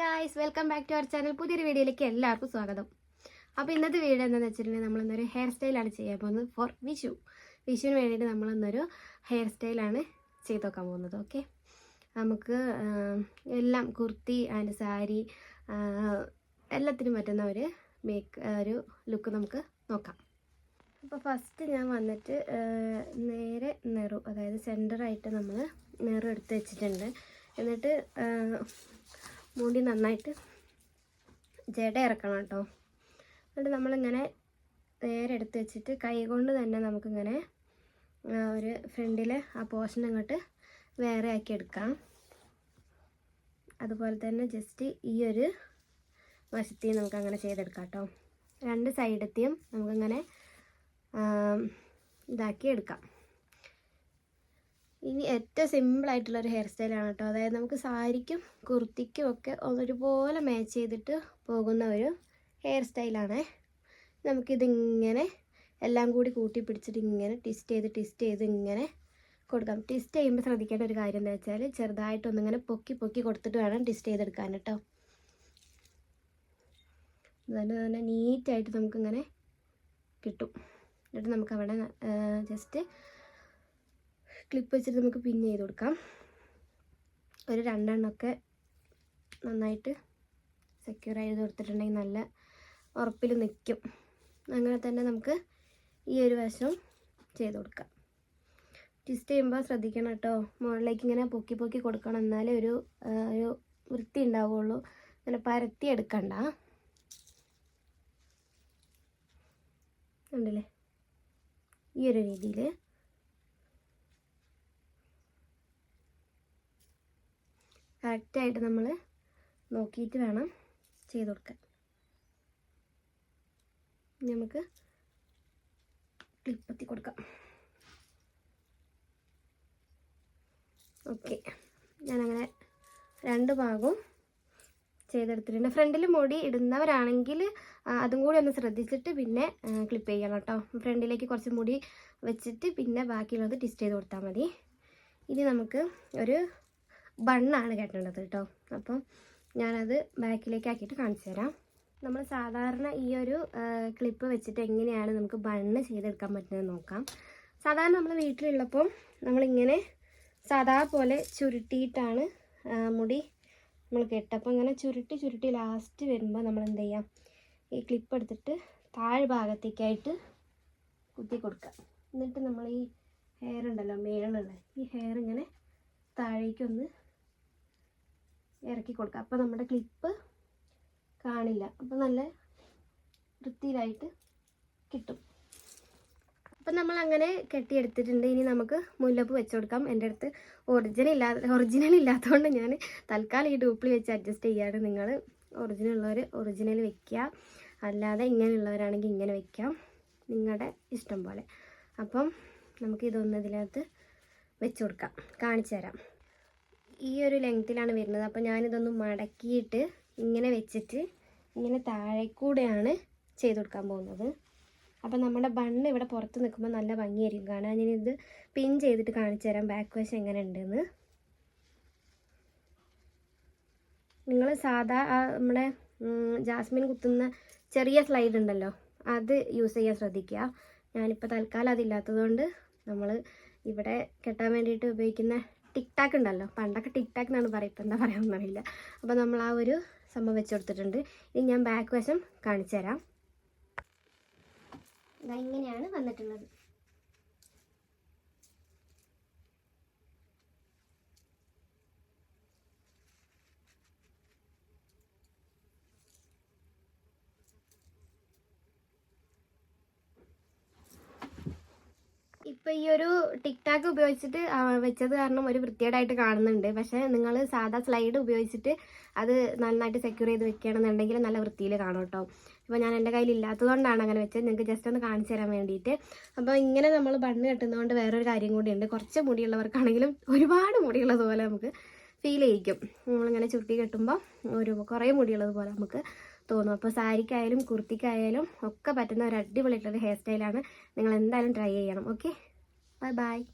Guys welcome back to our channel പുതിയൊരു വീഡിയോയിലേക്ക് എല്ലാവർക്കും സ്വാഗതം. അപ്പോൾ ഇന്നത്തെ വീഡിയോ എന്താണെന്ന് വെച്ചിട്ടുണ്ടെങ്കിൽ നമ്മളിന്നൊരു ഹെയർ സ്റ്റൈലാണ് ചെയ്യാൻ പോകുന്നത് ഫോർ വിഷു. വിഷുവിന് വേണ്ടിയിട്ട് നമ്മളിന്നൊരു ഹെയർ സ്റ്റൈലാണ് ചെയ്ത് നോക്കാൻ പോകുന്നത് ഓക്കെ നമുക്ക് എല്ലാം കുർത്തി ആൻഡ് സാരി എല്ലാത്തിനും പറ്റുന്ന ഒരു മേക്ക് ഒരു ലുക്ക് നമുക്ക് നോക്കാം. അപ്പോൾ ഫസ്റ്റ് ഞാൻ വന്നിട്ട് നേരെ നെറു അതായത് സെന്ററായിട്ട് നമ്മൾ നെറു എടുത്ത് വെച്ചിട്ടുണ്ട്. എന്നിട്ട് മുടി നന്നായിട്ട് ജട ഇറക്കണം കേട്ടോ. എന്നിട്ട് നമ്മളിങ്ങനെ നേരെ എടുത്ത് വെച്ചിട്ട് കൈ കൊണ്ട് തന്നെ നമുക്കിങ്ങനെ ഒരു ഫ്രണ്ടിൽ ആ പോർഷൻ അങ്ങോട്ട് വേറെ ആക്കി എടുക്കാം. അതുപോലെ തന്നെ ജസ്റ്റ് ഈ ഒരു വശത്തെയും നമുക്ക് അങ്ങനെ ചെയ്തെടുക്കാം കേട്ടോ. രണ്ട് സൈഡത്തെയും നമുക്കിങ്ങനെ ഇതാക്കി എടുക്കാം. ഇനി ഏറ്റവും സിമ്പിളായിട്ടുള്ള ഒരു ഹെയർ സ്റ്റൈലാണ് കേട്ടോ. അതായത് നമുക്ക് സാരിക്കും കുർത്തിക്കും ഒക്കെ ഒരുപോലെ മാച്ച് ചെയ്തിട്ട് പോകുന്ന ഒരു ഹെയർ സ്റ്റൈലാണ് നമുക്കിതിങ്ങനെ എല്ലാം കൂടി കൂട്ടി പിടിച്ചിട്ട് ഇങ്ങനെ ട്വിസ്റ്റ് ചെയ്ത് ട്വിസ്റ്റ് ചെയ്ത് ഇങ്ങനെ കൊടുക്കാം. ട്വിസ്റ്റ് ചെയ്യുമ്പോൾ ശ്രദ്ധിക്കേണ്ട ഒരു കാര്യം എന്താ വെച്ചാൽ ചെറുതായിട്ടൊന്നിങ്ങനെ പൊക്കി പൊക്കി കൊടുത്തിട്ട് വേണം ട്വിസ്റ്റ് ചെയ്തെടുക്കാൻ കേട്ടോ. അതുകൊണ്ട് തന്നെ നീറ്റായിട്ട് നമുക്കിങ്ങനെ കിട്ടും. എന്നിട്ട് നമുക്ക് അവിടെ ജസ്റ്റ് ക്ലിപ്പ് വെച്ചിട്ട് നമുക്ക് പിൻ ചെയ്ത് കൊടുക്കാം. ഒരു രണ്ടെണ്ണമൊക്കെ നന്നായിട്ട് സെക്യൂർ ചെയ്ത് കൊടുത്തിട്ടുണ്ടെങ്കിൽ നല്ല ഉറപ്പിൽ നിൽക്കും അങ്ങനെ തന്നെ നമുക്ക് ഈ ഒരു വശം ചെയ്ത് കൊടുക്കാം. ട്വിസ്റ്റ് ചെയ്യുമ്പോൾ ശ്രദ്ധിക്കണം കേട്ടോ മുകളിലേക്ക് ഇങ്ങനെ പൊക്കി പൊക്കി കൊടുക്കണം. എന്നാലേ ഒരു ഒരു വൃത്തി ഉണ്ടാവുള്ളൂ. അങ്ങനെ പരത്തി എടുക്കണ്ട. ഉണ്ടല്ലേ ഈ ഒരു രീതിയിൽ കറക്റ്റായിട്ട് നമ്മൾ നോക്കിയിട്ട് വേണം ചെയ്ത് കൊടുക്കാൻ. നമുക്ക് ക്ലിപ്പത്തി കൊടുക്കാം. ഓക്കെ ഞാനങ്ങനെ രണ്ട് ഭാഗവും ചെയ്തെടുത്തിട്ടുണ്ട്. ഫ്രണ്ടിൽ മുടി ഇടുന്നവരാണെങ്കിൽ അതും കൂടി ഒന്ന് ശ്രദ്ധിച്ചിട്ട് പിന്നെ ക്ലിപ്പ് ചെയ്യണം കേട്ടോ. ഫ്രണ്ടിലേക്ക് കുറച്ച് മുടി വെച്ചിട്ട് പിന്നെ ബാക്കിയുള്ളത് ടിസ്റ്റ് ചെയ്ത് കൊടുത്താൽ മതി. ഇനി നമുക്ക് ഒരു ബണ്ണാണ് കെട്ടേണ്ടത് കേട്ടോ. അപ്പം ഞാനത് ബാക്കിലേക്ക് ആക്കിയിട്ട് കാണിച്ചു തരാം. നമ്മൾ സാധാരണ ഈ ഒരു ക്ലിപ്പ് വെച്ചിട്ട് എങ്ങനെയാണ് നമുക്ക് ബണ്ണ് ചെയ്തെടുക്കാൻ പറ്റുന്നത് നോക്കാം. സാധാരണ നമ്മൾ വീട്ടിലുള്ളപ്പം നമ്മളിങ്ങനെ സാധാ പോലെ ചുരുട്ടിയിട്ടാണ് മുടി നമ്മൾ കെട്ടുക. ഇങ്ങനെ ചുരുട്ടി ചുരുട്ടി ലാസ്റ്റ് വരുമ്പോൾ നമ്മൾ എന്ത് ചെയ്യാം? ഈ ക്ലിപ്പ് എടുത്തിട്ട് താഴ്ഭാഗത്തേക്കായിട്ട് കുത്തി കൊടുക്കുക. എന്നിട്ട് നമ്മൾ ഈ ഹെയർ ഉണ്ടല്ലോ മേളുള്ള ഈ ഹെയർ ഇങ്ങനെ താഴേക്കൊന്ന് ഇറക്കി കൊടുക്കുക അപ്പോൾ നമ്മുടെ ക്ലിപ്പ് കാണില്ല. അപ്പോൾ നല്ല വൃത്തിയിലായിട്ട് കിട്ടും. അപ്പം നമ്മൾ അങ്ങനെ കെട്ടിയെടുത്തിട്ടുണ്ട്. ഇനി നമുക്ക് മുല്ലപ്പ് വെച്ച് കൊടുക്കാം. എന്റെ അടുത്ത് ഒറിജിനൽ ഇല്ലാത്ത ഒറിജിനൽ ഇല്ലാത്തതുകൊണ്ട് ഞാൻ തൽക്കാലം ഈ ഡ്യൂപ്ലി വെച്ച് അഡ്ജസ്റ്റ് ചെയ്യാണ് നിങ്ങൾ ഒറിജിനൽ ഉള്ളവർ ഒറിജിനൽ വെക്കുക. അല്ലാതെ ഇങ്ങനെയുള്ളവരാണെങ്കിൽ ഇങ്ങനെ വെക്കാം. നിങ്ങളുടെ ഇഷ്ടം പോലെ. അപ്പം നമുക്ക് ഇതൊന്ന് ഇതിനകത്ത് വെച്ച് കൊടുക്കാം. കാണിച്ചു തരാം. ഈ ഒരു ലെങ്ത്തിലാണ് വരുന്നത്. അപ്പോൾ ഞാനിതൊന്ന് മടക്കിയിട്ട് ഇങ്ങനെ വെച്ചിട്ട് ഇങ്ങനെ താഴേക്കൂടെയാണ് ചെയ്ത് കൊടുക്കാൻ പോകുന്നത്. അപ്പോൾ നമ്മുടെ ബണ്ണ് ഇവിടെ പുറത്ത് നിൽക്കുമ്പോൾ നല്ല ഭംഗിയായിരിക്കും. കാണാൻ ഞാനിത് പിൻ ചെയ്തിട്ട് കാണിച്ചു തരാം. ബാക്ക് വശം എങ്ങനെ ഉണ്ടെന്ന് നിങ്ങൾ സാധാ നമ്മുടെ ജാസ്മിൻ കുത്തുന്ന ചെറിയ സ്ലൈഡ് ഉണ്ടല്ലോ അത് യൂസ് ചെയ്യാൻ ശ്രദ്ധിക്കുക. ഞാനിപ്പോൾ തൽക്കാലം അതില്ലാത്തതുകൊണ്ട് നമ്മൾ ഇവിടെ കെട്ടാൻ വേണ്ടിയിട്ട് ഉപയോഗിക്കുന്ന ടിക് ടാക്ക് ഉണ്ടല്ലോ. പണ്ടൊക്കെ ടിക് ടാക്ക് എന്നാണ് പറയുക. ഇപ്പം എന്താ പറയാമെന്ന് അറിയില്ല. അപ്പോൾ നമ്മൾ ആ ഒരു സംഭവം വെച്ച് കൊടുത്തിട്ടുണ്ട്. ഇനി ഞാൻ ബാക്ക് വശം കാണിച്ചു തരാം. ഇങ്ങനെയാണ് വന്നിട്ടുള്ളത്. ഇപ്പൊ ഈ ഒരു ടിക്ടാക്ക് ഉപയോഗിച്ചിട്ട് വെച്ചത് കാരണം ഒരു വൃത്തികേടായിട്ട് കാണുന്നുണ്ട്. പക്ഷേ നിങ്ങൾ സാധാ സ്ലൈഡ് ഉപയോഗിച്ചിട്ട് അത് നന്നായിട്ട് സെക്യൂർ ചെയ്ത് വെക്കുകയാണെന്നുണ്ടെങ്കിൽ നല്ല വൃത്തിയിൽ കാണും കേട്ടോ ഇപ്പോൾ ഞാൻ എന്റെ കയ്യിൽ ഇല്ലാത്തതുകൊണ്ടാണ് അങ്ങനെ വെച്ചത്. നിങ്ങൾക്ക് ജസ്റ്റ് ഒന്ന് കാണിച്ചു തരാൻ വേണ്ടിയിട്ട്. അപ്പോൾ ഇങ്ങനെ നമ്മൾ ബണ്ണ് കെട്ടുന്നതുകൊണ്ട് വേറൊരു കാര്യം കൂടിയുണ്ട് കുറച്ച് മുടിയുള്ളവർക്കാണെങ്കിലും ഒരുപാട് മുടിയുള്ളത് പോലെ നമുക്ക് ഫീൽ ചെയ്യിക്കും. നമ്മളിങ്ങനെ ചുരുട്ടി കെട്ടുമ്പോൾ ഒരു കുറേ മുടിയുള്ളത് പോലെ നമുക്ക് തോന്നും. അപ്പോൾ സാരിക്കായാലും കുർത്തിക്കായാലും ഒക്കെ പറ്റുന്ന ഒരു അടിപൊളിയായിട്ടുള്ള ഹെയർ സ്റ്റൈലാണ് നിങ്ങൾ എന്തായാലും ട്രൈ ചെയ്യണം. Okay Bye bye.